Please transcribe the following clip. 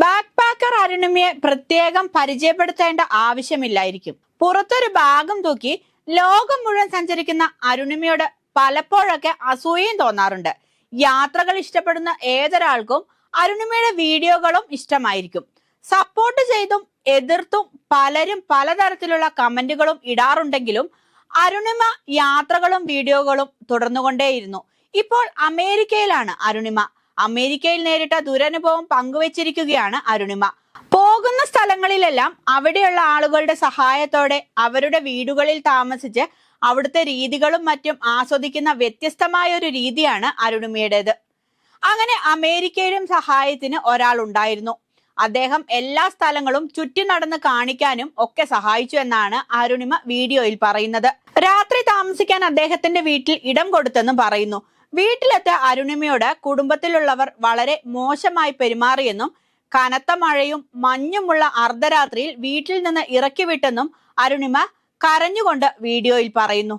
Back packer അരുണിമയെ പ്രത്യേകം പരിചയപ്പെടുത്തേണ്ട ആവശ്യമില്ലായിരിക്കും. പുറത്തൊരു ബാഗും തൂക്കി ലോകം മുഴുവൻ സഞ്ചരിക്കുന്ന അരുണിമയോട് പലപ്പോഴൊക്കെ അസൂയയും തോന്നാറുണ്ട്. യാത്രകൾ ഇഷ്ടപ്പെടുന്ന ഏതൊരാൾക്കും അരുണിമയുടെ വീഡിയോകളും ഇഷ്ടമായിരിക്കും. സപ്പോർട്ട് ചെയ്തും എതിർത്തും പലരും പലതരത്തിലുള്ള കമന്റുകളും ഇടാറുണ്ടെങ്കിലും അരുണിമ യാത്രകളും വീഡിയോകളും തുടർന്നുകൊണ്ടേയിരുന്നു. ഇപ്പോൾ അമേരിക്കയിലാണ് അരുണിമ. അമേരിക്കയിൽ നേരിട്ട ദുരനുഭവം പങ്കുവച്ചിരിക്കുകയാണ് അരുണിമ. പോകുന്ന സ്ഥലങ്ങളിലെല്ലാം അവിടെയുള്ള ആളുകളുടെ സഹായത്തോടെ അവരുടെ വീടുകളിൽ താമസിച്ച് അവിടുത്തെ രീതികളും മറ്റും ആസ്വദിക്കുന്ന വ്യത്യസ്തമായ ഒരു രീതിയാണ് അരുണിമയുടേത്. അങ്ങനെ അമേരിക്കയിലും സഹായത്തിന് ഒരാൾ ഉണ്ടായിരുന്നു. അദ്ദേഹം എല്ലാ സ്ഥലങ്ങളും ചുറ്റി നടന്ന് കാണിക്കാനും ഒക്കെ സഹായിച്ചു എന്നാണ് അരുണിമ വീഡിയോയിൽ പറയുന്നത്. രാത്രി താമസിക്കാൻ അദ്ദേഹത്തിന്റെ വീട്ടിൽ ഇടം കൊടുത്തെന്നും പറയുന്നു. വീട്ടിലെത്തിയ അരുണിമയോട് കുടുംബത്തിലുള്ളവർ വളരെ മോശമായി പെരുമാറിയെന്നും കനത്ത മഴയും മഞ്ഞുമുള്ള അർദ്ധരാത്രിയിൽ വീട്ടിൽ നിന്ന് ഇറക്കിവിട്ടെന്നും അരുണിമ കരഞ്ഞുകൊണ്ട് വീഡിയോയിൽ പറയുന്നു.